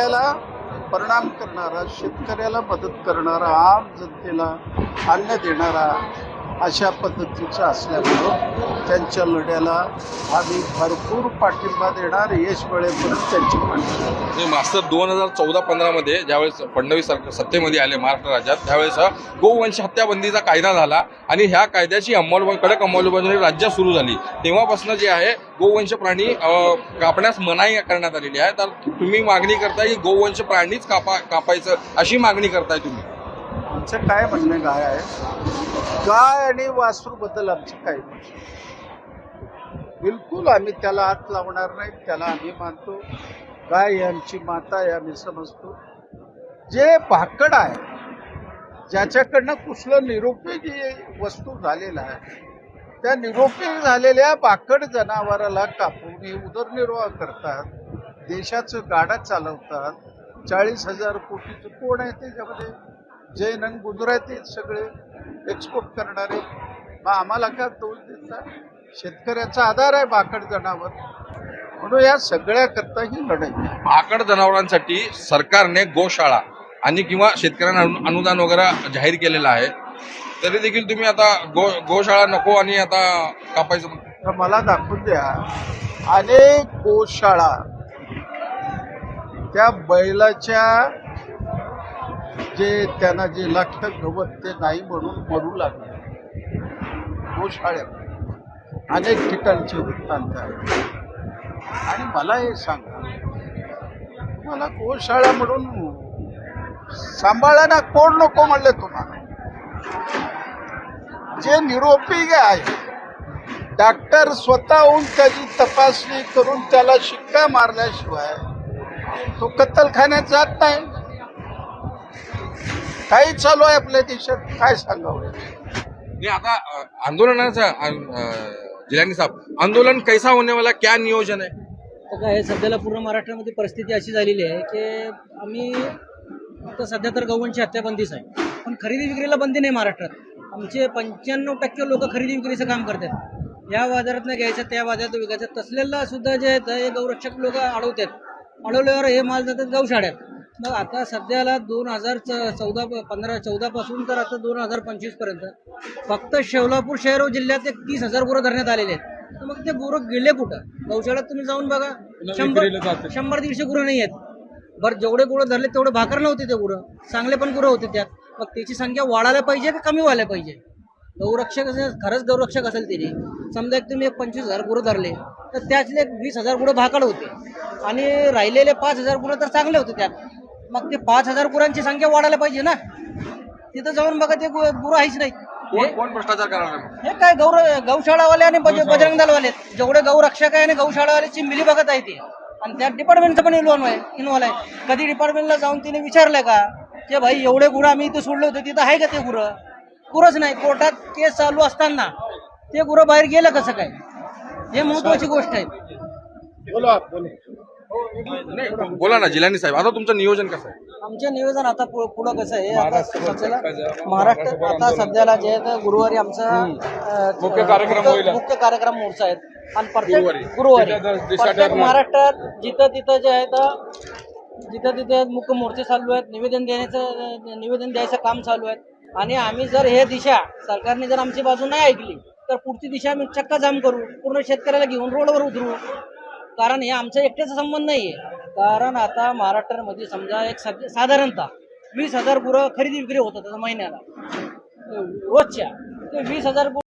देशाला परिणाम करणारा शेतकऱ्याला मदत करणारा आम जनतेला अन्न देणारा अशा पद्धतीचं असल्यामुळं त्यांच्या लढ्याला आम्ही भरपूर पाठिंबा देणार. यश मिळेपर्यंत त्यांची पाठिंबा. मास्तर दोन हजार चौदा पंधरामध्ये ज्यावेळेस फडणवीस सरकार सत्तेमध्ये आले महाराष्ट्र राज्यात त्यावेळेस गोवंश हत्याबंदीचा कायदा झाला आणि ह्या कायद्याची अंमलबजावणी कडक अंमलबजावणी राज्यात सुरू झाली. तेव्हापासून जे आहे गोवंश प्राणी कापण्यास मनाई करण्यात आलेली आहे. तर तुम्ही मागणी करताय की गोवंश प्राणीच कापा कापायचं अशी मागणी करताय तुम्ही? आमचं काय म्हणणं काय आहे? गाय आणि वासरूबद्दल आमचं काय म्हणणं बिलकुल आम्ही त्याला हात लावणार नाही त्याला आम्ही मानतो. गाय ही आमची माता आहे आम्ही समजतो. जे भाकड आहे ज्याच्याकडनं कुठलं निरुपयोगी वस्तू झालेला आहे त्या निरुपयोगी झालेल्या भाकड जनावराला कापून हे उदरनिर्वाह करतात देशाचं गाडा चालवतात. चाळीस हजार कोटीचं कोण आहे त्याच्यामध्ये? जैन आणि गुजराती सगळे एक्सपोर्ट करणारे मग आम्हाला का दोष देतात शेतकऱ्याचा आधार आहे भाकड जनावर. म्हणून या सगळ्याकरता ही लढाई. आहे भाकड जनावरांसाठी सरकारने गोशाळा आणि किंवा शेतकऱ्यांना अनु- अनुदान वगैरे जाहीर केलेलं आहे. तरी देखील तुम्ही आता गो गोशाळा नको आणि आता कापायचं. तर मला दाखवून द्या. अनेक गोशाळा त्या बैलाच्या जे त्यांना जे लागतं गवत ते नाही म्हणून मरू लागले. गोशाळ्यात अनेक ठिकाणचे वृत्तांत आहे आणि मला हे सांगा मला गोशाळा म्हणून सांभाळायला कोण नको म्हणले तुम्हाला? जे निरोपी आहे डॉक्टर स्वतःहून त्याची तपासणी करून त्याला शिक्का मारल्याशिवाय तो कत्तलखान्यात जात नाही. काही चालू आहे आपल्या देशात? काय सांगावं? नहीं आता आंदोलनाचा जिलानी साहब आंदोलन कैसा होने वाला क्या नियोजन है तर काय आहे, सध्याला पूर्ण महाराष्ट्रामध्ये परिस्थिती अशी झालेली आहे की आम्ही आता सध्या तर गौवंशी हत्याबंदीच आहे. पण खरेदी विक्रीला बंदी नाही महाराष्ट्रात. आमचे पंच्याण्णव टक्के लोक खरेदी विक्रीचं काम करतात. या बाजारातनं घ्यायचं त्या बाजारात विकायचं. तसलेला सुद्धा जे आहेत हे गौरक्षक लोक अडवतात. अडवल्यावर हे माल जातात गौशाळ्यात. मग आता सध्याला दोन हजार चौदा पंधरा चौदापासून तर आता दोन हजार पंचवीसपर्यंत फक्त शेवलापूर शहर व जिल्ह्यात एक तीस हजार गुरं धरण्यात आलेले आहेत. तर मग ते गुरं गेले कुठं? गौशाळ्यात तुम्ही जाऊन बघा. शंभर शंभर दीडशे गुरं नाही आहेत. बरं जेवढे गुरं धरले तेवढे भाकर नव्हते ते गुरं चांगले पण गुरं होते त्यात. मग त्याची संख्या वाढायला पाहिजे का कमी व्हायला पाहिजे? गौरक्षक असेल खरंच गौरक्षक असेल त्याने समजा एक तुम्ही एक पंचवीस हजार गुरं धरले तर त्यातले वीस हजार गुरं भाकड होते. आणि राहिलेले पाच हजार गुरं तर चांगले होते त्यात. मग ते पाच हजार गुरांची संख्या वाढायला पाहिजे ना. तिथं जाऊन बघा ते गुरं आहेच नाही कोण कोण भ्रष्टाचार करणार आहे? हे काय गौर गौशाळावाले आणि बज- बजरंग दलवाले. जेवढे गौरक्षक आहे आणि गौशाळावाल्याची मिली बघत आहे ते. आणि त्या डिपार्टमेंटचं पण इन्व्हॉल्व आहे इन्व्हॉल्व आहे. कधी डिपार्टमेंटला जाऊन तिने विचारलंय का? की भाई एवढे गुरं आम्ही इथे सोडले होते तिथं आहे का ते गुरं? गुरंच नाही. कोर्टात केस चालू असताना ते गुरं बाहेर गेलं कसं काय? हे महत्वाची गोष्ट आहे. नाही बोला ना जिलानी साहेब आता तुमचं नियोजन कसं आहे आमचे निवेदन आता पु- पुढं कसं आहे आता सध्याला महाराष्ट्र आता सध्याला जे आहे गुरुवारी आमचा अ, मुख्य कार्यक्रम मुख्य- होईल. मुख्य कार्यक्रम मोर्चा आहे आणि गुरुवारी. प्रत्येक गुरुवारी प्रत्येक. महाराष्ट्रात जिथं तिथं जे आहे तर जिथं तिथे मुख्य मोर्चे चालू आहेत निवेदन देण्याचं निवेदन द्यायचं काम चालू आहे आणि आम्ही जर हे दिशा सरकारने जर आमची बाजू नाही ऐकली तर पुढची दिशा आम्ही चक्का जाम करू पूर्ण शेतकऱ्याला घेऊन रोडवर उतरू कारण हे आमचा एकट्याचा संबंध नाहीये. कारण आता महाराष्ट्रामध्ये समजा एक सध्या साधारणतः वीस हजार गुरं खरेदी विक्री होतात आता महिन्याला. रोजच्या. ते वीस हजार गुरं